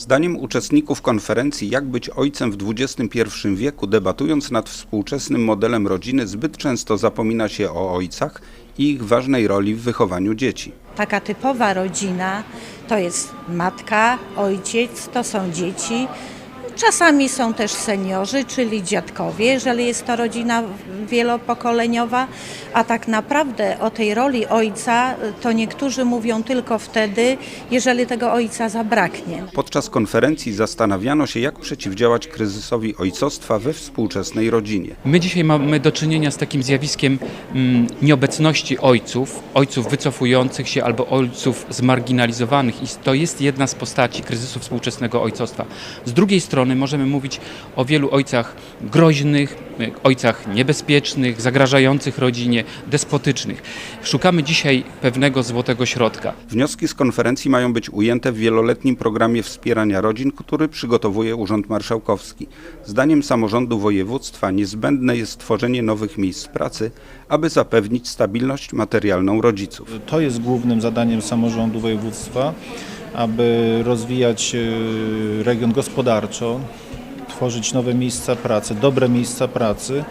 Zdaniem uczestników konferencji Jak być ojcem w XXI wieku, debatując nad współczesnym modelem rodziny, zbyt często zapomina się o ojcach i ich ważnej roli w wychowaniu dzieci. Taka typowa rodzina to jest matka, ojciec, to są dzieci. Czasami są też seniorzy, czyli dziadkowie, jeżeli jest to rodzina wielopokoleniowa, a tak naprawdę o tej roli ojca to niektórzy mówią tylko wtedy, jeżeli tego ojca zabraknie. Podczas konferencji zastanawiano się, jak przeciwdziałać kryzysowi ojcostwa we współczesnej rodzinie. My dzisiaj mamy do czynienia z takim zjawiskiem mm, nieobecności ojców, ojców wycofujących się albo ojców zmarginalizowanych i to jest jedna z postaci kryzysu współczesnego ojcostwa. Z drugiej strony możemy mówić o wielu ojcach groźnych, y, ojcach niebezpiecznych, zagrażających rodzinie, despotycznych. Szukamy dzisiaj pewnego złotego środka. Wnioski z konferencji mają być ujęte w wieloletnim programie wspierania rodzin, który przygotowuje Urząd Marszałkowski. Zdaniem samorządu województwa niezbędne jest tworzenie nowych miejsc pracy, aby zapewnić stabilność materialną rodziców. To jest głównym zadaniem samorządu województwa, aby rozwijać e, region gospodarczo, tworzyć nowe miejsca pracy, dobre miejsca pracy,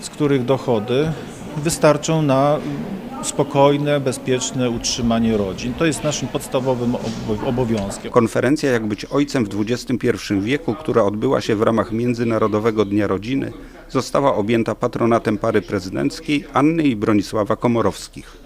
z których dochody wystarczą na spokojne, bezpieczne utrzymanie rodzin. To jest naszym podstawowym obo- obowiązkiem. Konferencja Jak być ojcem w XXI wieku, która odbyła się w ramach Międzynarodowego Dnia Rodziny, została objęta patronatem pary prezydenckiej Anny i Bronisława Komorowskich.